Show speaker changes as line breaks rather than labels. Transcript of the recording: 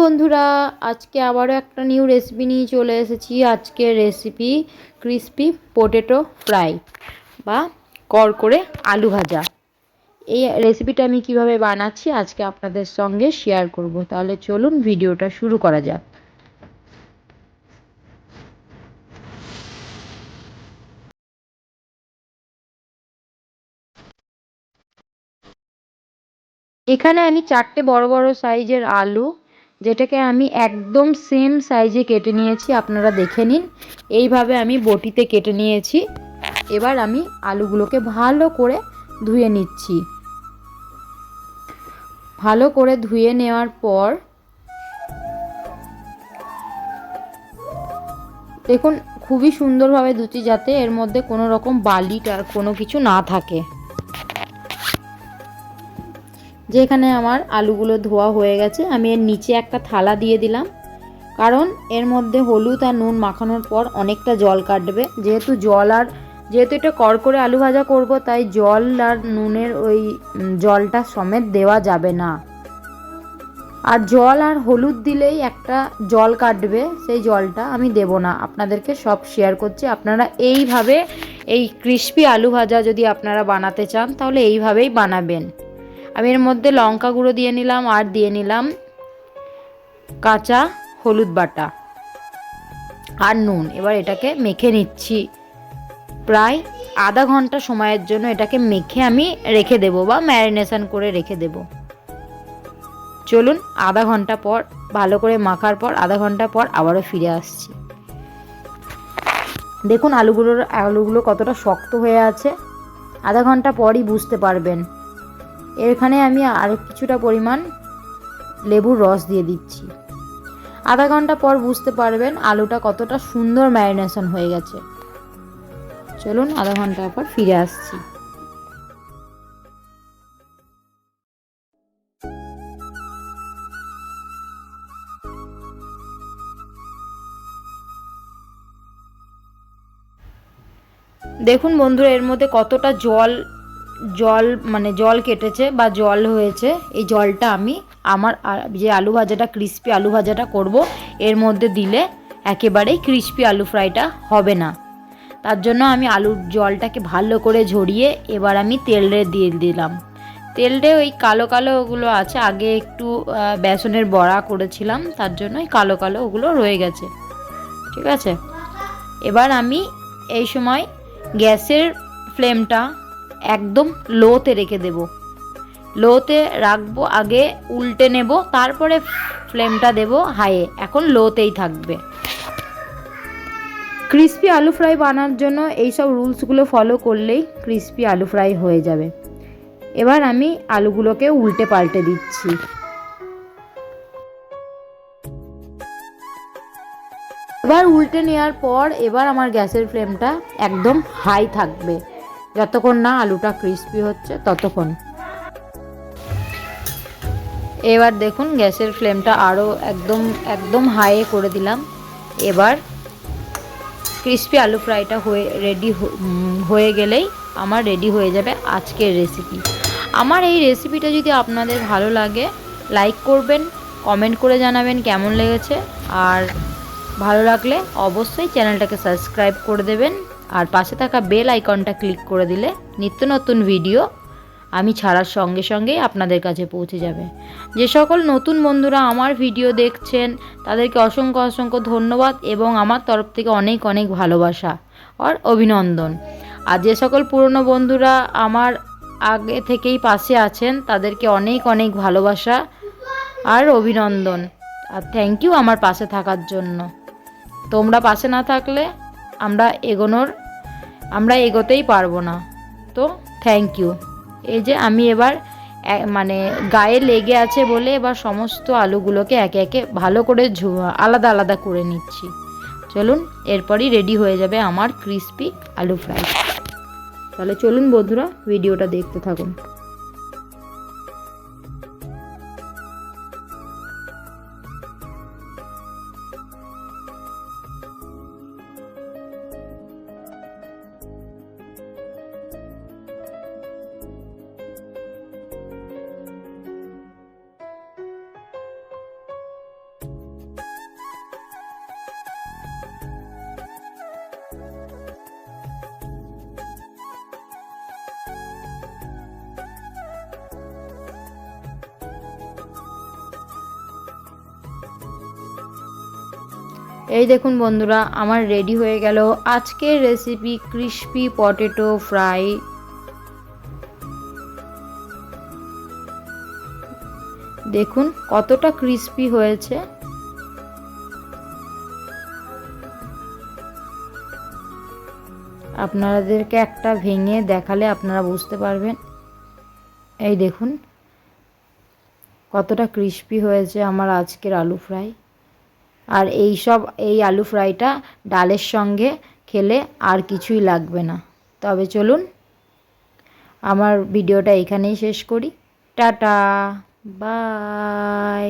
বন্ধুরা, আজকে আবারও একটা নিউ রেসিপি নিয়ে চলে এসেছি। আজকে রেসিপি ক্রিসপি পটেটো ফ্রাই বা করকরে আলু ভাজা। এই রেসিপিটা আমি কীভাবে বানাচ্ছি আজকে আপনাদের সঙ্গে শেয়ার করব। তাহলে চলুন ভিডিওটা শুরু করা যাক। এখানে আমি চারটে বড় বড় সাইজের আলু যেটাকে আমি একদম সেম সাইজে কেটে নিয়েছি, আপনারা দেখে নিন। এইভাবে আমি বটিতে কেটে নিয়েছি। এবার আমি আলুগুলোকে ভালো করে ধুয়ে নিচ্ছি। ভালো করে ধুয়ে নেওয়ার পর, দেখুন, খুবই সুন্দরভাবে ধুচ্ছি যাতে এর মধ্যে কোনো রকম বালিটার কোনো কিছু না থাকে। যেখানে আমার আলুগুলো ধোয়া হয়ে গেছে, আমি এর নিচে একটা থালা দিয়ে দিলাম। কারণ এর মধ্যে হলুদ আর নুন মাখানোর পর অনেকটা জল কাটবে। যেহেতু জল আর, যেহেতু এটা করে আলু ভাজা করব, তাই জল আর নুনের ওই জলটা সমেত দেওয়া যাবে না। আর জল আর হলুদ দিলেই একটা জল কাটবে, সেই জলটা আমি দেব না। আপনাদেরকে সব শেয়ার করছি। আপনারা এইভাবে এই ক্রিস্পি আলু ভাজা যদি আপনারা বানাতে চান, তাহলে এইভাবেই বানাবেন। আমি এর মধ্যে লঙ্কা গুঁড়ো দিয়ে নিলাম, আর দিয়ে নিলাম কাঁচা হলুদ বাটা আর নুন। এবার এটাকে মেখে নিচ্ছি। প্রায় আধা ঘণ্টা সময়ের জন্য এটাকে মেখে আমি রেখে দেব বা ম্যারিনেশন করে রেখে দেব। চলুন, আধা ঘণ্টা পর, ভালো করে মাখার পর, আধা ঘণ্টা পর আবারও ফিরে আসছি। দেখুন, আলুগুলোর, আলুগুলো কতটা শক্ত হয়ে আছে। আধা ঘণ্টা পরই বুঝতে পারবেন। এখানে আমি আর কিছুটা পরিমাণ লেবুর রস দিয়ে দিচ্ছি। আধা ঘণ্টা পর বুঝতে পারবেন আলুটা কতটা সুন্দর ম্যারিনেশন হয়ে গেছে। চলুন আধা ঘণ্টা পর ফিরে আসছি। দেখুন বন্ধুরা, এর মধ্যে কতটা জল জল মানে জল কেটেছে বা জল হয়েছে, এই জলটা আমি আমার যে আলু ভাজাটা ক্রিস্পি আলু ভাজাটা করব, এর মধ্যে দিলে একেবারেই ক্রিস্পি আলু ফ্রাইটা হবে না। তার জন্য আমি আলুর জলটাকে ভালো করে ঝরিয়ে এবার আমি তেলে দিয়ে দিলাম। তেলটে ওই কালো কালো ওগুলো আছে, আগে একটু বেসনের বড়া করেছিলাম, তার জন্য ওই কালো কালো ওগুলো রয়ে গেছে। ঠিক আছে? এবার আমি এই সময় গ্যাসের ফ্লেমটা একদম লোতে রেখে দেব। লোতে রাখব, আগে উল্টে নেব, তারপরে ফ্লেমটা দেব হাইয়ে। এখন লোতেই থাকবে। ক্রিস্পি আলু ফ্রাই বানার জন্য এইসব রুলসগুলো ফলো করলেই ক্রিস্পি আলু ফ্রাই হয়ে যাবে। এবার আমি আলুগুলোকে উল্টে পাল্টে দিচ্ছি। এবার উল্টে নেওয়ার পর এবার আমার গ্যাসের ফ্লেমটা একদম হাই থাকবে। যতক্ষণ না আলুটা ক্রিস্পি হচ্ছে, ততক্ষণ। এবার দেখুন, গ্যাসের ফ্লেমটা আরও একদম একদম হাইয়ে করে দিলাম। এবার ক্রিস্পি আলু ফ্রাইটা হয়ে রেডি হয়ে গেলেই আমার রেডি হয়ে যাবে আজকের রেসিপি আমার এই রেসিপিটা যদি আপনাদের ভালো লাগে লাইক করবেন কমেন্ট করে জানাবেন কেমন লেগেছে। আর ভালো লাগলে অবশ্যই চ্যানেলটাকে সাবস্ক্রাইব করে দেবেন। আর পাশে থাকা বেল আইকনটা ক্লিক করে দিলে নিত্য নতুন ভিডিও আমি ছাড়ার সঙ্গে সঙ্গেই আপনাদের কাছে পৌঁছে যাবে। যে সকল নতুন বন্ধুরা আমার ভিডিও দেখছেন, তাদেরকে অসংখ্য অসংখ্য ধন্যবাদ এবং আমার তরফ থেকে অনেক অনেক ভালোবাসা আর অভিনন্দন। আর যে সকল পুরনো বন্ধুরা আমার আগে থেকেই পাশে আছেন, তাদেরকে অনেক অনেক ভালোবাসা আর অভিনন্দন। আর থ্যাংক ইউ আমার পাশে থাকার জন্য। তোমরা পাশে না থাকলে আমরা এগোনোর আমরা এগোতেই পারব না। তো থ্যাংক ইউ এই যে আমি এবার মানে গায়ে লেগে আছে বলে এবার সমস্ত আলুগুলোকে একে একে ভালো করে আলাদা আলাদা করে নিচ্ছি। চলুন, এরপরই রেডি হয়ে যাবে আমার ক্রিস্পি আলু ফ্রাই তাহলে চলুন বন্ধুরা ভিডিওটা দেখতে থাকুন। এই দেখুন বন্ধুরা, আমার রেডি হয়ে গেল আজকের রেসিপি ক্রিস্পি পটেটো ফ্রাই দেখুন কতটা ক্রিস্পি হয়েছে। আপনাদেরকে একটা ভেঙে দেখালে আপনারা বুঝতে পারবেন। এই দেখুন কতটা ক্রিস্পি হয়েছে আমার আজকের আলু ফ্রাই আর এই সব, এই আলু ফ্রাইটা ডালের সঙ্গে খেলে আর কিছুই লাগবে না। তবে চলুন, আমার ভিডিওটা এখানেই শেষ করি। Tata, bye.